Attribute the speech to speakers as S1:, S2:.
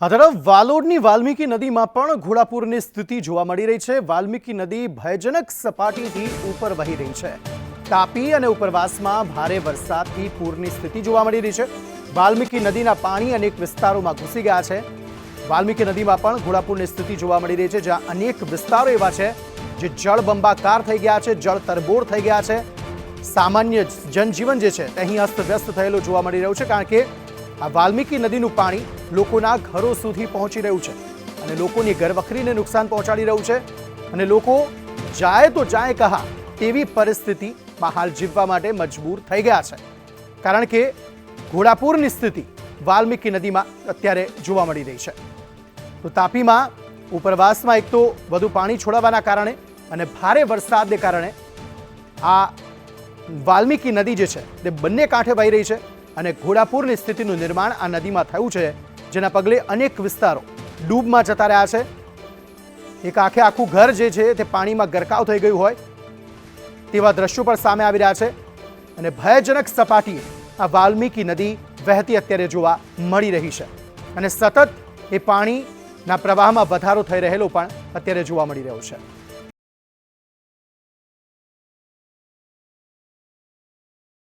S1: આ તરફ વાલોડની વાલ્મીકી નદીમાં પણ ઘોડાપુરની સ્થિતિ જોવા મળી રહી છે. વાલ્મીકી નદી ભયજનક સપાટીથી ઉપર વહી રહી છે. તાપી અને ઉપરવાસમાં ભારે વરસાદથી પૂરની સ્થિતિ જોવા મળી રહી છે. વાલ્મીકી નદીના પાણી અનેક વિસ્તારોમાં ઘૂસી ગયા છે. વાલ્મીકી નદીમાં પણ ઘોડાપુરની સ્થિતિ જોવા મળી રહી છે, જ્યાં અનેક વિસ્તારો એવા છે જે જળબંબાકાર થઈ ગયા છે, જળ તરબોળ થઈ ગયા છે. સામાન્ય જનજીવન જે છે, તે અહીં અસ્તવ્યસ્ત થયેલું જોવા મળી રહ્યું છે, કારણ કે આ વાલ્મીકી નદીનું પાણી લોકોના ઘરો સુધી પહોંચી રહ્યું છે અને લોકોની ઘરવખરીને નુકસાન પહોંચાડી રહ્યું છે અને લોકો જાય તો જાય કહા તેવી પરિસ્થિતિમાં હાલ જીવવા માટે મજબૂર થઈ ગયા છે. કારણ કે ઘોડાપુરની સ્થિતિ વાલ્મીકી નદીમાં અત્યારે જોવા મળી રહી છે. તો તાપીમાં ઉપરવાસમાં એક તો વધુ પાણી છોડાવવાના કારણે અને ભારે વરસાદને કારણે આ વાલ્મીકી નદી જે છે તે બંને કાંઠે વહી રહી છે. અને ઘોડાપૂરની સ્થિતિનું નિર્માણ આ નદીમાં થયું છે, જેના પગલે અનેક વિસ્તારો ડૂબમાં જતા રહ્યા છે. એક આખે આખું ઘર જે છે તે પાણીમાં ગરકાવ થઈ ગયું હોય તેવા દ્રશ્યો પણ સામે આવી રહ્યા છે અને ભયજનક સપાટીએ આ વાલ્મીકી નદી વહેતી અત્યારે જોવા મળી રહી છે. અને સતત એ પાણીના પ્રવાહમાં વધારો થઈ રહેલો પણ અત્યારે જોવા મળી રહ્યો છે.